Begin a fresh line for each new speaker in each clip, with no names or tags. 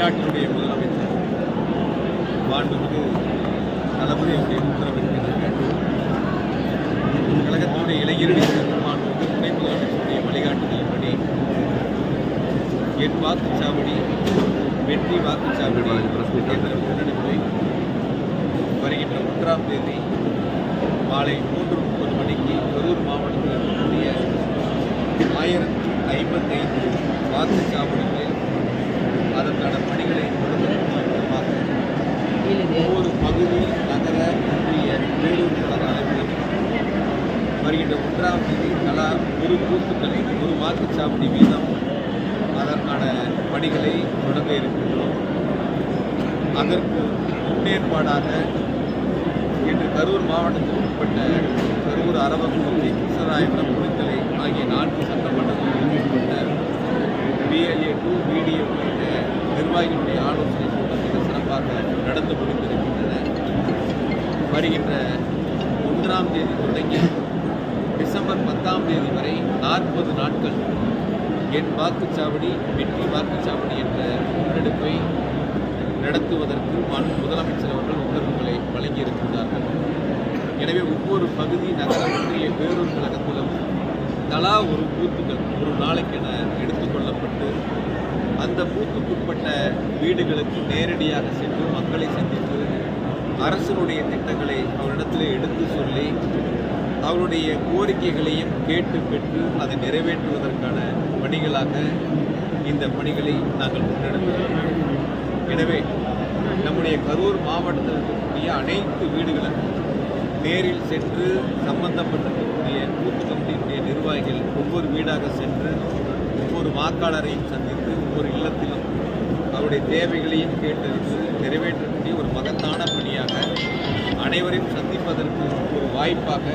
தமிழ்நாட்டினுடைய முதலமைச்சர் மாண்புமிகு தளபதியுடைய உத்தரவிற்கு கழகத்தினுடைய இளைஞரணி மாண்புமிகு துணை முதலமைச்சருடைய வழிகாட்டுதலின்படி என் வாக்குச்சாவடி வெற்றி வாக்குச்சாவடி என்ற முன்னெடுப்பை வருகின்ற ஒன்றாம் தேதி மாலை மூன்று முப்பது மணிக்கு கரூர் மாவட்டத்தில் இருக்கக்கூடிய ஆயிரத்தி ஐம்பத்தைந்து வாக்குச்சாவடிகளில் அதற்கான பணிகளை தொடங்குவதன் மூலமாக ஒவ்வொரு பகுதி நகர ஒன்றிய வேலூர் கழக அளவில் வருகின்ற ஒன்றாம் தேதி தலா ஒரு பூத்துக்களை ஒரு வாக்குச்சாவடி வீதம் அதற்கான பணிகளை தொடங்க இருக்கின்றோம். அதற்கு முன்னேற்பாடாக இன்று கரூர் மாவட்டத்திற்கு உட்பட்ட கரூர் அரவக்குறிச்சி கிருஷ்ணராயபுரம் குறித்தலை ஆகிய நான்கு சட்டமன்ற தொகுதிகளுக்கு உட்பட்ட பிஎல்ஏ டூ பிடிஏ உள்ளிட்ட நிர்வாகிகளுடைய ஆலோசனை கூட்டத்தில் சிறப்பாக நடந்து முடிந்திருக்கின்றன. வருகின்ற ஒன்றாம் தேதி தொடங்கி டிசம்பர் பத்தாம் தேதி வரை நாற்பது நாட்கள் என் வாக்குச்சாவடி வெற்றி வாக்குச்சாவடி என்ற முன்னெடுப்பை நடத்துவதற்கு மாநில முதலமைச்சர் அவர்கள் உத்தரவுகளை வழங்கியிருக்கின்றார்கள் எனவே ஒவ்வொரு பகுதி நகர ஒன்றிய பேரூர் கழகத்திலும் தலா ஒரு பூத்துக்கள் ஒரு நாளைக்கென எடுத்துக்கொள்ளப்பட்டு அந்த பூத்துக்குட்பட்ட வீடுகளுக்கு நேரடியாக சென்று மக்களை சந்தித்து அரசனுடைய திட்டங்களை அவரிடத்தில் எடுத்து சொல்லி அவருடைய கோரிக்கைகளையும் கேட்டு பெற்று அதை நிறைவேற்றுவதற்கான பணிகளாக இந்த பணிகளை நாங்கள் முன்னெடுக்கிறோம் எனவே நம்முடைய கரூர் மாவட்டத்தில் இருக்கக்கூடிய அனைத்து வீடுகளும் நேரில் சென்று சம்பந்தப்பட்டிருக்கக்கூடிய பூத்து கமிட்டியினுடைய நிர்வாகிகள் ஒவ்வொரு வீடாக சென்று ஒவ்வொரு வாக்காளரையும் சந்தித்து ஒவ்வொரு இல்லத்திலும் அவருடைய தேவைகளையும் கேட்டறிந்து வாய்ப்பாக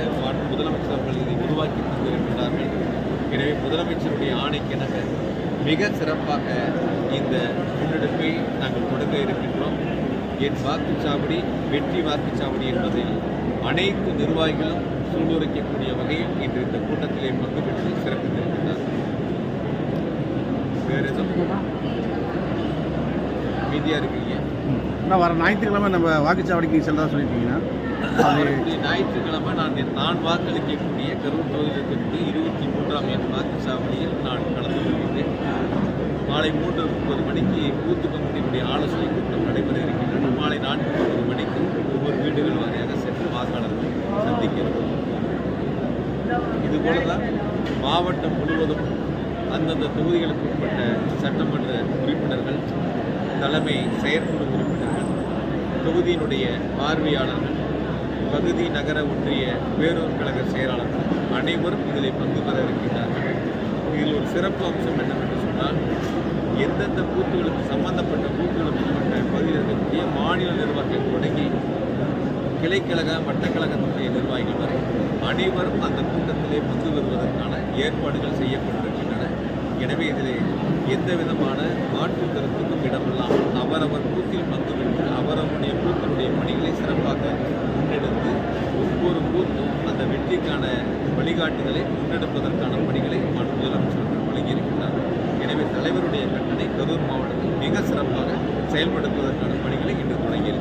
முதலமைச்சர் அவர்கள் இதை உருவாக்கி தந்திருக்கிறார்கள் எனவே முதலமைச்சருடைய ஆணைக்கெனக மிக சிறப்பாக இந்த முன்னெடுப்பை நாங்கள் தொடங்க இருக்கின்றோம். என் வாக்குச்சாவடி வெற்றி வாக்குச்சாவடி என்பதில் அனைத்து நிர்வாகிகளும் சூளுரைக்கக்கூடிய வகையில் இன்று இந்த கூட்டத்திலே பங்கு பெற்று சிறப்பித்திருக்கிறார் வேறு எதுவும்? அமைதியாக இருக்கீங்க.
ஆனால் வர ஞாயிற்றுக்கிழமை நம்ம வாக்குச்சாவடிக்கு செல்றதா சொல்லியிருக்கீங்கன்னா
ஞாயிற்றுக்கிழமை நான் நான் வாக்களிக்கக்கூடிய கரூர் தொகுதியில் இருக்கக்கூடிய இருபத்தி மூன்றாம் எண் வாக்குச்சாவடியில் நான் கலந்து கொள்கின்றேன் மாலை மூன்று முப்பது மணிக்கு பூத்து கமிட்டியினுடைய ஆலோசனை கூட்டம் நடைபெற இருக்கின்றன மாலை நான்கு முப்பது மணிக்கு ஒவ்வொரு வீடுகள் வாரியாக சென்று வாக்காளர்களை சந்திக்க இருக்கிறோம் இதுபோல தான் மாவட்டம் முழுவதும் அந்தந்த தொகுதிகளுக்கு உட்பட்ட சட்டமன்ற தலைமை செயற்குழு உறுப்பினர்கள் தொகுதியினுடைய பார்வையாளர்கள் பகுதி நகர ஒன்றிய வேறொரு கழக செயலாளர்கள் அனைவரும் இதில் பங்கு பெற இருக்கின்றார்கள். இதில் ஒரு சிறப்பு அம்சம் என்னவென்று சொன்னால் எந்தெந்த பூத்துகளுக்கு சம்பந்தப்பட்ட பூத்துகளுக்கு உட்பட்ட பகுதியில் இருக்கக்கூடிய மாநில நிர்வாகிகள் தொடங்கி கிளைக்கழக மட்டக்கழகத்தினுடைய நிர்வாகிகள் வரை அனைவரும் அந்த கூட்டத்திலே பங்கு பெறுவதற்கான ஏற்பாடுகள் செய்யப்பட்டிருக்கின்றன. எனவே இதிலே எந்த விதமான மாற்று கருத்துக்கும் இடமில்லாமல் அவரவர் பூத்தில் பங்கு பெற்று அவரவருடைய பூத்தினுடைய பணிகளை சிறப்பாக முன்னெடுத்து ஒவ்வொரு பூத்தும் அந்த வெற்றிக்கான வழிகாட்டுதலை முன்னெடுப்பதற்கான பணிகளை மாநில முதலமைச்சர் அவர்கள் வழங்கியிருக்கிறார். எனவே தலைவருடைய கட்டணை கரூர் மாவட்டத்தில் மிக சிறப்பாக செயல்படுத்துவதற்கான பணிகளை இன்று தொடங்கி